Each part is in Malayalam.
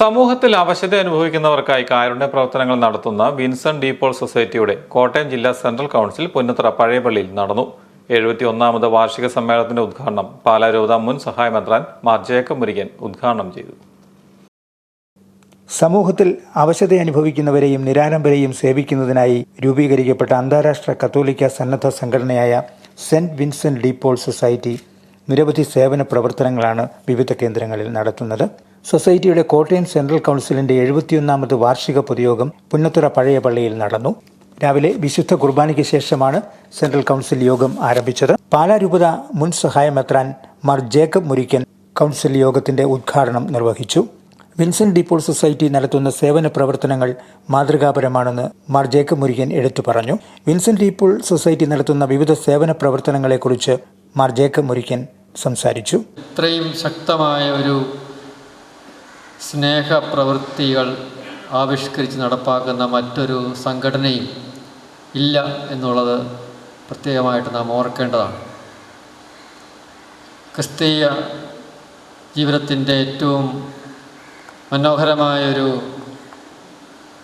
സമൂഹത്തിൽ അവശത അനുഭവിക്കുന്നവർക്കായി കാരുണ്യ പ്രവർത്തനങ്ങൾ നടത്തുന്ന വിൻസൺ ഡീപോൾ സൊസൈറ്റിയുടെ കോട്ടയം ജില്ലാ സെൻട്രൽ കൗൺസിൽ പുന്നത്ര പഴയപള്ളിയിൽ നടന്നു. എഴുപത്തി ഒന്നാമത് വാർഷിക സമ്മേളനത്തിന്റെ ഉദ്ഘാടനം പാലാ രൂപത മുൻ സഹായമന്ത്രാൻ മാർ ജേക്കബ് മുരികൻ ഉദ്ഘാടനം ചെയ്തു. സമൂഹത്തിൽ അവശത അനുഭവിക്കുന്നവരെയും നിരാലംബരെയും സേവിക്കുന്നതിനായി രൂപീകരിക്കപ്പെട്ട അന്താരാഷ്ട്ര കത്തോലിക്ക സന്നദ്ധ സംഘടനയായ സെന്റ് വിൻസെന്റ് ഡീപോൾ സൊസൈറ്റി നിരവധി സേവന പ്രവർത്തനങ്ങളാണ് വിവിധ കേന്ദ്രങ്ങളിൽ നടത്തുന്നത്. സൊസൈറ്റിയുടെ കോട്ടയം സെൻട്രൽ കൗൺസിലിന്റെ എഴുപത്തിയൊന്നാമത് വാർഷിക പൊതുയോഗം പുന്നത്തുറ പഴയ പള്ളിയിൽ നടന്നു. രാവിലെ വിശുദ്ധ കുർബാനയ്ക്ക് ശേഷമാണ് സെൻട്രൽ കൗൺസിൽ യോഗം ആരംഭിച്ചത്. പാലാരൂപത മുൻ സഹായമെത്രാൻ മാർ ജേക്കബ് മുരിക്കൻ കൗൺസിൽ യോഗത്തിന്റെ ഉദ്ഘാടനം നിർവഹിച്ചു. വിൻസെന്റ് ഡിപ്പോൾ സൊസൈറ്റി നടത്തുന്ന സേവന പ്രവർത്തനങ്ങൾ മാതൃകാപരമാണെന്ന് മാർ ജേക്കബ് മുരിക്കൻ എടുത്തു പറഞ്ഞു. വിൻസെന്റ് ഡിപ്പോൾ സൊസൈറ്റി നടത്തുന്ന വിവിധ സേവന പ്രവർത്തനങ്ങളെക്കുറിച്ച് മാർ ജേക്കബ് മുരിക്കൻ സംസാരിച്ചു. ഇത്രയും ശക്തമായ ഒരു സ്നേഹപ്രവൃത്തികൾ ആവിഷ്കരിച്ച് നടപ്പാക്കുന്ന മറ്റൊരു സംഘടനയും ഇല്ല എന്നുള്ളത് പ്രത്യേകമായിട്ട് നാം ഓർക്കേണ്ടതാണ്. ക്രിസ്തീയ ജീവിതത്തിന്റെ ഏറ്റവും മനോഹരമായൊരു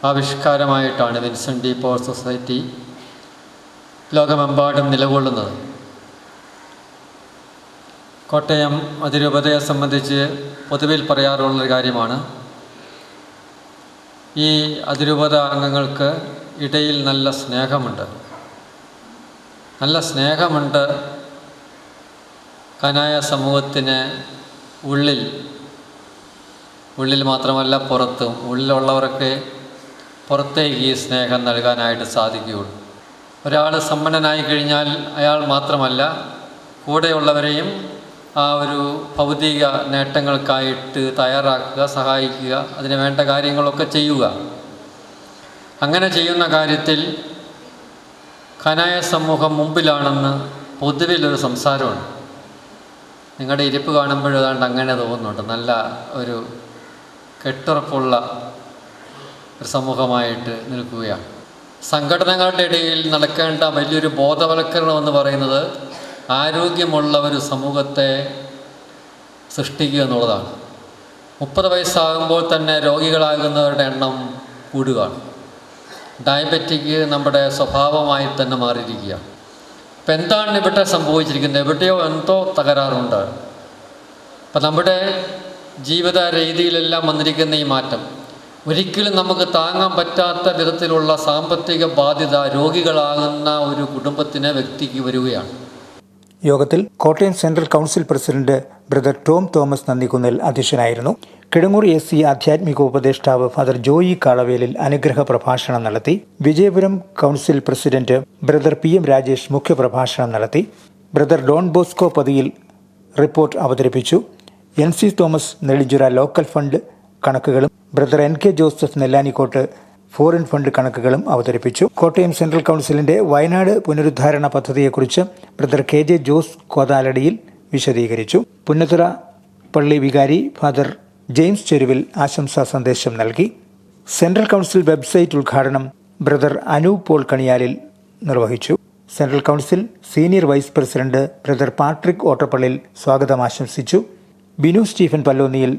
ആവിഷ്കാരമായിട്ടാണ് വിൻസെന്റ് ഡി പോൾ സൊസൈറ്റി ലോകമെമ്പാടും നിലകൊള്ളുന്നത്. കോട്ടയം അതിരൂപതയെ സംബന്ധിച്ച് പൊതുവിൽ പറയാറുള്ളൊരു കാര്യമാണ്. ഈ അതിരൂപത അംഗങ്ങൾക്ക് ഇടയിൽ നല്ല സ്നേഹമുണ്ട്. നല്ല സ്നേഹമുണ്ട്. കനായ സമൂഹത്തിന് ഉള്ളിൽ ഉള്ളിൽ മാത്രമല്ല പുറത്തും ഉള്ളിലുള്ളവർക്ക് പുറത്തേക്ക് ഈ സ്നേഹം നൽകാനായിട്ട് സാധിക്കുകയുള്ളൂ. ഒരാൾ സമ്പന്നനായി കഴിഞ്ഞാൽ അയാൾ മാത്രമല്ല കൂടെയുള്ളവരെയും ആ ഒരു ഭൗതിക നേട്ടങ്ങൾക്കായിട്ട് തയ്യാറാക്കുക സഹായിക്കുക അതിന് വേണ്ട കാര്യങ്ങളൊക്കെ ചെയ്യുക. അങ്ങനെ ചെയ്യുന്ന കാര്യത്തിൽ കനായ സമൂഹം മുമ്പിലാണെന്ന് പൊതുവിലൊരു സംസാരമുണ്ട്. നിങ്ങളുടെ ഇരിപ്പ് കാണുമ്പോൾ ഏതാണ്ട് അങ്ങനെ തോന്നുന്നുണ്ട്. നല്ല ഒരു കെട്ടുറപ്പുള്ള ഒരു സമൂഹമായിട്ട് നിൽക്കുകയാണ്. സംഘടനകളുടെ ഇടയിൽ നടക്കേണ്ട വലിയൊരു ബോധവൽക്കരണം എന്ന് പറയുന്നത് ആരോഗ്യമുള്ള ഒരു സമൂഹത്തെ സൃഷ്ടിക്കുക എന്നുള്ളതാണ്. മുപ്പത് വയസ്സാകുമ്പോൾ തന്നെ രോഗികളാകുന്നവരുടെ എണ്ണം കൂടുകയാണ്. ഡയബറ്റിക് നമ്മുടെ സ്വഭാവമായി തന്നെ മാറിയിരിക്കുകയാണ്. ഇപ്പം എന്താണ് ഇവിടെ സംഭവിച്ചിരിക്കുന്നത്? എവിടെയോ എന്തോ തകരാറുണ്ട്. അപ്പം നമ്മുടെ ജീവിത രീതിയിലെല്ലാം വന്നിരിക്കുന്ന ഈ മാറ്റം. ഒരിക്കലും നമുക്ക് താങ്ങാൻ പറ്റാത്ത വിധത്തിലുള്ള സാമ്പത്തിക ബാധ്യത രോഗികളാകുന്ന ഒരു കുടുംബത്തിന് വ്യക്തിക്ക് വരികയാണ്. യോഗത്തിൽ Kottayam central council president brother Tom Thomas Nandikunnil അധ്യക്ഷനായിരുന്നു. കിടങ്ങൂർ എസ് സി ആധ്യാത്മിക ഉപദേഷ്ടാവ് ഫാദർ ജോയി കാളവേലിൽ അനുഗ്രഹ പ്രഭാഷണം നടത്തി. Vijayapuram council president brother P M Rajesh മുഖ്യപ്രഭാഷണം നടത്തി. Brother Don Bosco Pathiyil report അവതരിപ്പിച്ചു. N C Thomas Nelinchura local fund കണക്കുകളും brother N K Joseph Nellanikottu foreign fund കണക്കുകളും അവതരിപ്പിച്ചു. കോട്ടയം സെൻട്രൽ കൗൺസിലിന്റെ വയനാട് പുനരുദ്ധാരണ പദ്ധതിയെക്കുറിച്ച് brother K J Jose Kothaladiyil വിശദീകരിച്ചു. പുന്നത്തുറ പള്ളി വികാരി ഫാദർ ജെയിംസ് ചെരുവിൽ ആശംസാ സന്ദേശം നൽകി. സെൻട്രൽ കൗൺസിൽ വെബ്സൈറ്റ് ഉദ്ഘാടനം ബ്രദർ അനൂപ് പോൾ കണിയാലിൽ നിർവഹിച്ചു. Central council senior vice president brother Patrick Ottappallil സ്വാഗതം ആശംസിച്ചു. ബിനു സ്റ്റീഫൻ പല്ലോന്നിയിൽ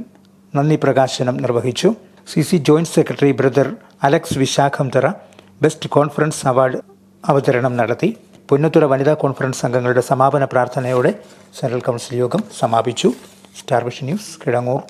നന്ദി പ്രകാശനം നിർവഹിച്ചു. C C joint secretary brother Alex Vishakhamthara best conference award അവതരണം നടത്തി. പുന്നത്തുറ വനിതാ കോൺഫറൻസ് അംഗങ്ങളുടെ സമാപന പ്രാർത്ഥനയോടെ സെൻട്രൽ കൗൺസിൽ യോഗം സമാപിച്ചു. Star vision news Kidangoor.